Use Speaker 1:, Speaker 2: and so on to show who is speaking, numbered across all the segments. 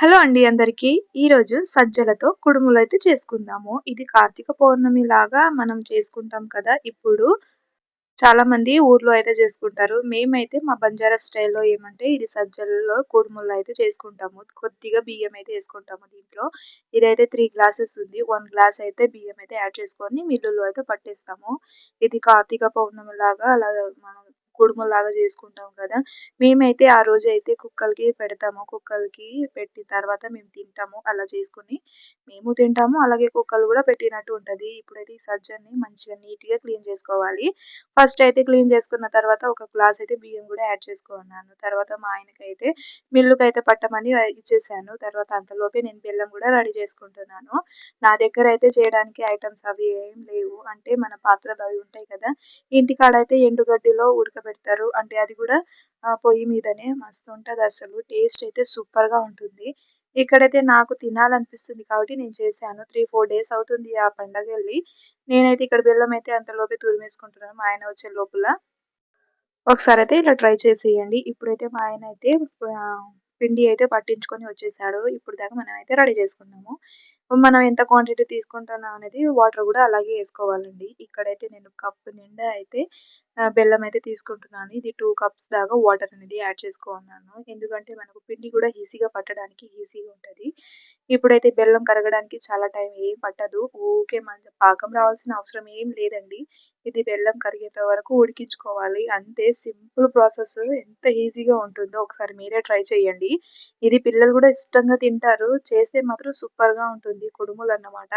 Speaker 1: Hello అండి అందరికీ. ఈరోజు సజ్జలతో కుడుములు అయితే చేసుకుందాము. ఇది కార్తీక పౌర్ణమి లాగా మనం చేసుకుంటాం కదా. ఇప్పుడు చాలా మంది ఊర్లో అయితే చేసుకుంటారు. మేమైతే మా బంజారా స్టైల్లో ఏమంటే ఇది సజ్జలలో కుడుములు అయితే చేసుకుంటాము. కొద్దిగా బియ్యం అయితే వేసుకుంటాము దీంట్లో. ఇదైతే త్రీ గ్లాసెస్ ఉంది. వన్ గ్లాస్ అయితే బియ్యం అయితే యాడ్ చేసుకొని మిల్లులో అయితే పట్టేస్తాము. ఇది కార్తీక పౌర్ణమి లాగా అలా మనం కుడుములాగా చేసుకుంటాం కదా. మేమైతే ఆ రోజు అయితే కుక్కలకి పెడతాము. కుక్కలకి పెట్టిన తర్వాత మేము తింటాము. అలా చేసుకుని మేము తింటాము. అలాగే కుక్కలు కూడా పెట్టినట్టు ఉంటుంది. ఇప్పుడైతే ఈ సజ్జన్ని మంచిగా నీట్గా క్లీన్ చేసుకోవాలి. ఫస్ట్ అయితే క్లీన్ చేసుకున్న తర్వాత ఒక గ్లాస్ అయితే బియ్యం కూడా యాడ్ చేసుకున్నాను. తర్వాత మా ఆయనకి అయితే మిల్లుకి అయితే పట్టమని ఇచ్చేసాను. తర్వాత అంతలోపే నేను బెల్లం కూడా రెడీ చేసుకుంటున్నాను. నా దగ్గర అయితే చేయడానికి ఐటమ్స్ అవి ఏం లేవు. అంటే మన పాత్రలు అవి ఉంటాయి కదా. ఇంటికాడ అయితే ఎండుగడ్డిలో పెడతారు. అంటే అది కూడా పొయ్యి మీదనే మస్తు ఉంటుంది అసలు. టేస్ట్ అయితే సూపర్గా ఉంటుంది. ఇక్కడైతే నాకు తినాలనిపిస్తుంది కాబట్టి నేను చేశాను. త్రీ ఫోర్ డేస్ అవుతుంది ఆ పండగ వెళ్ళి నేనైతే ఇక్కడ బెల్లం అయితే అంతలోపే తురిమేసుకుంటున్నాను మా ఆయన వచ్చే లోపల. ఒకసారి అయితే ఇలా ట్రై చేసేయండి. ఇప్పుడైతే మా ఆయన అయితే పిండి అయితే పట్టించుకొని వచ్చేసాడు. ఇప్పుడు దాకా మనం అయితే రెడీ చేసుకున్నాము. మనం ఎంత క్వాంటిటీ తీసుకుంటున్నాం అనేది వాటర్ కూడా అలాగే వేసుకోవాలండి. ఇక్కడైతే నేను కప్పు నిండా అయితే బెల్లం అయితే తీసుకుంటున్నాను. ఇది టూ కప్స్ దాకా వాటర్ అనేది యాడ్ చేసుకున్నాను. ఎందుకంటే మనకు పిండి కూడా ఈజీగా పట్టడానికి ఈజీగా ఉంటుంది. ఇప్పుడైతే బెల్లం కరగడానికి చాలా టైం ఏం పట్టదు. ఊకే మన పాకం రావాల్సిన అవసరం ఏం లేదండి. ఇది బెల్లం కరిగేంత వరకు ఉడికించుకోవాలి. అంతే సింపుల్ ప్రాసెస్ ఎంత ఈజీగా ఉంటుందో ఒకసారి మీరే ట్రై చేయండి. ఇది పిల్లలు కూడా ఇష్టంగా తింటారు. చేస్తే మాత్రం సూపర్గా ఉంటుంది. కుడుములు అన్నమాట.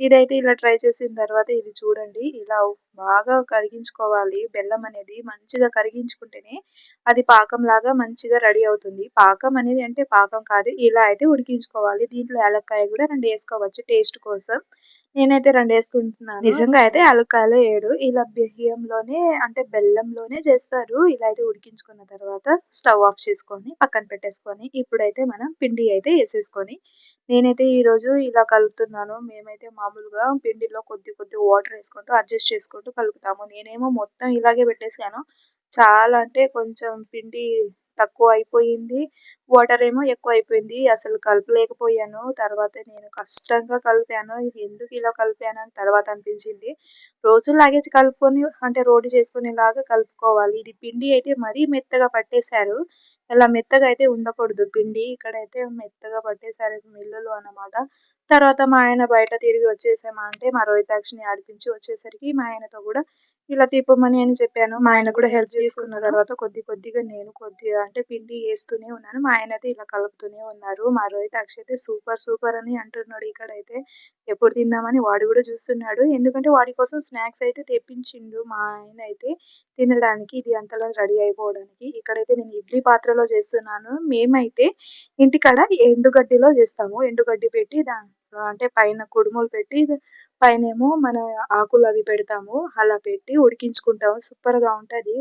Speaker 1: ఇదైతే ఇలా ట్రై చేసిన తర్వాత ఇది చూడండి ఇలా బాగా కరిగించుకోవాలి. బెల్లం అనేది మంచిగా కరిగించుకుంటేనే అది పాకం లాగా మంచిగా రెడీ అవుతుంది. పాకం అనేది అంటే పాకం కాదు ఇలా అయితే ఉడికించుకోవాలి. దీంట్లో యాలక్కాయ కూడా రెండు వేసుకోవచ్చు టేస్ట్ కోసం. నేనైతే రెండు వేసుకుంటున్నాను నిజంగా అయితే యాలక్కాయలు ఏడు. ఇలా బియ్యంలోనే అంటే బెల్లంలోనే చేస్తారు. ఇలా అయితే ఉడికించుకున్న తర్వాత స్టవ్ ఆఫ్ చేసుకొని పక్కన పెట్టేసుకొని ఇప్పుడైతే మనం పిండి అయితే వేసేసుకొని నేనైతే ఈరోజు ఇలా కలుపుతున్నాను. మేమైతే మామూలుగా పిండిలో కొద్ది కొద్ది వాటర్ వేసుకుంటూ అడ్జస్ట్ చేసుకుంటూ కలుపుతాము. నేనేమో మొత్తం ఇలాగే పెట్టేసాను చాలా అంటే కొంచెం పిండి తక్కువ అయిపోయింది వాటర్ ఏమో ఎక్కువ అయిపోయింది అసలు కలపలేకపోయాను. తర్వాత నేను కష్టంగా కలిపాను. ఎందుకు ఇలా కలిపాను అని తర్వాత అనిపించింది. రోజులాగే కలుపుకొని అంటే రోడ్డు చేసుకునేలాగా కలుపుకోవాలి. ఇది పిండి అయితే మరీ మెత్తగా పట్టేశారు. ఇలా మెత్తగా అయితే ఉండకూడదు. పిండి ఇక్కడైతే మెత్తగా పట్టేశారు మిల్లులు అన్నమాట. తర్వాత మా ఆయన బయట తిరిగి వచ్చేసామా అంటే మా రోహితాక్షిని ఆడిపించి వచ్చేసరికి మా ఆయనతో కూడా ఇలా తీపమని అని చెప్పాను. మా ఆయన కూడా హెల్ప్ తీసుకున్న తర్వాత కొద్ది కొద్దిగా నేను కొద్దిగా అంటే పిండి వేస్తూనే ఉన్నాను. మా ఆయన అయితే ఇలా కలుపుతూనే ఉన్నారు. మా రోహితాక్షి అయితే సూపర్ సూపర్ అని అంటున్నాడు ఇక్కడైతే. ఎప్పుడు తిందామని వాడు కూడా చూస్తున్నాడు. ఎందుకంటే వాడి కోసం స్నాక్స్ అయితే తెప్పించిండు మా ఆయన అయితే తినడానికి. ఇది అంతలా రెడీ అయిపోవడానికి. ఇక్కడైతే నేను ఇడ్లీ పాత్రలో చేస్తున్నాను. మేమైతే ఇంటికాడ ఎండుగడ్డిలో చేస్తాము. ఎండుగడ్డి పెట్టి దాంట్లో అంటే పైన కుడుములు పెట్టి పైనేమో మన ఆకులు అవి పెడతాము అలా పెట్టి ఉడికించుకుంటాము. సూపర్గా ఉంటుంది.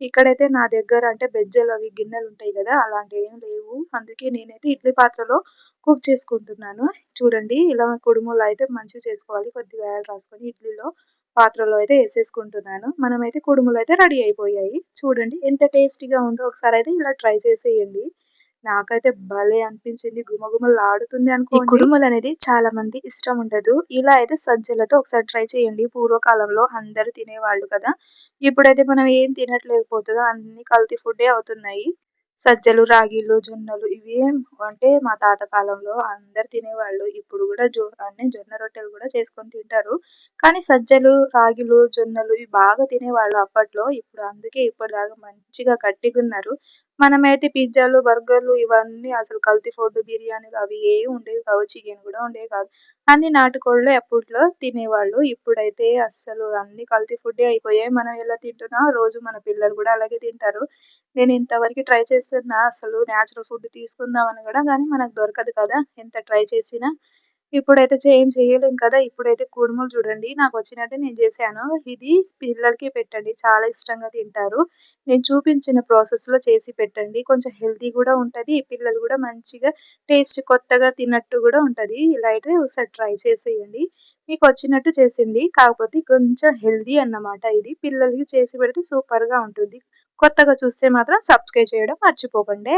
Speaker 1: ఇక్కడైతే నా దగ్గర అంటే బెజ్జలు అవి గిన్నెలు ఉంటాయి కదా అలాంటివి ఏం లేవు. అందుకే నేనైతే ఇడ్లీ పాత్రలో కుక్ చేసుకుంటున్నాను. చూడండి ఇలా కుడుములు అయితే మంచిగా చేసుకోవాలి. కొద్దిగా ఆయిల్ రాసుకొని ఇడ్లీలో పాత్రలో అయితే వేసేసుకుంటున్నాను. మనమైతే కుడుములు అయితే రెడీ అయిపోయాయి. చూడండి ఎంత టేస్టీగా ఉందో ఒకసారి అయితే ఇలా ట్రై చేసేయండి. నాకైతే భలే అనిపించింది. గుమగుమలు ఆడుతుంది అనుకో కుడుములు అనేది చాలా మంది ఇష్టం ఉండదు. ఇలా అయితే సజ్జలతో ఒకసారి ట్రై చేయండి. పూర్వకాలంలో అందరూ తినేవాళ్ళు కదా. ఇప్పుడైతే మనం ఏం తినట్లేకపోతుందో అన్ని కల్తీ ఫుడ్డే అవుతున్నాయి. సజ్జలు రాగిలు జొన్నలు ఇవి అంటే మా తాత కాలంలో అందరు తినేవాళ్ళు. ఇప్పుడు కూడా జో అన్ని జొన్న రొట్టెలు కూడా చేసుకొని తింటారు. కానీ సజ్జలు రాగిలు జొన్నలు ఇవి బాగా తినేవాళ్ళు అప్పట్లో. ఇప్పుడు అందుకే ఇప్పటిదాకా మంచిగా గట్టిగా ఉన్నారు మనమైతే పిజ్జాలు బర్గర్లు ఇవన్నీ అసలు కల్తీ ఫుడ్ బిర్యానీలు అవి ఏవి ఉండేవి కావు చికెన్ కూడా ఉండేవి కాదు. అన్ని నాటుకోళ్ళు అప్పట్లో తినేవాళ్ళు. ఇప్పుడైతే అస్సలు అన్ని కల్తీ ఫుడ్డే అయిపోయాయి. మనం ఎలా తింటున్నాం రోజు మన పిల్లలు కూడా అలాగే తింటారు. నేను ఇంతవరకు ట్రై చేస్తున్నా అసలు న్యాచురల్ ఫుడ్ తీసుకుందాం అని కూడా కానీ మనకు దొరకదు కదా. ఎంత ట్రై చేసినా ఇప్పుడైతే ఏం చేయలేం కదా ఇప్పుడైతే కుడుములు చూడండి. నాకు వచ్చినట్టే నేను చేశాను. ఇది పిల్లలకి పెట్టండి. చాలా ఇష్టంగా తింటారు. నేను చూపించిన ప్రాసెస్లో చేసి పెట్టండి. కొంచెం హెల్తీ కూడా ఉంటుంది. పిల్లలు కూడా మంచిగా టేస్ట్ కొత్తగా తిన్నట్టు కూడా ఉంటుంది. ఇలా అయితే ఒకసారి ట్రై చేసేయండి. మీకు వచ్చినట్టు చేసింది. కాకపోతే కొంచెం హెల్దీ అన్నమాట ఇది. పిల్లలకి చేసి పెడితే సూపర్గా ఉంటుంది. కొత్తగా చూస్తే మాత్రం సబ్స్క్రైబ్ చేయడం మర్చిపోకండి.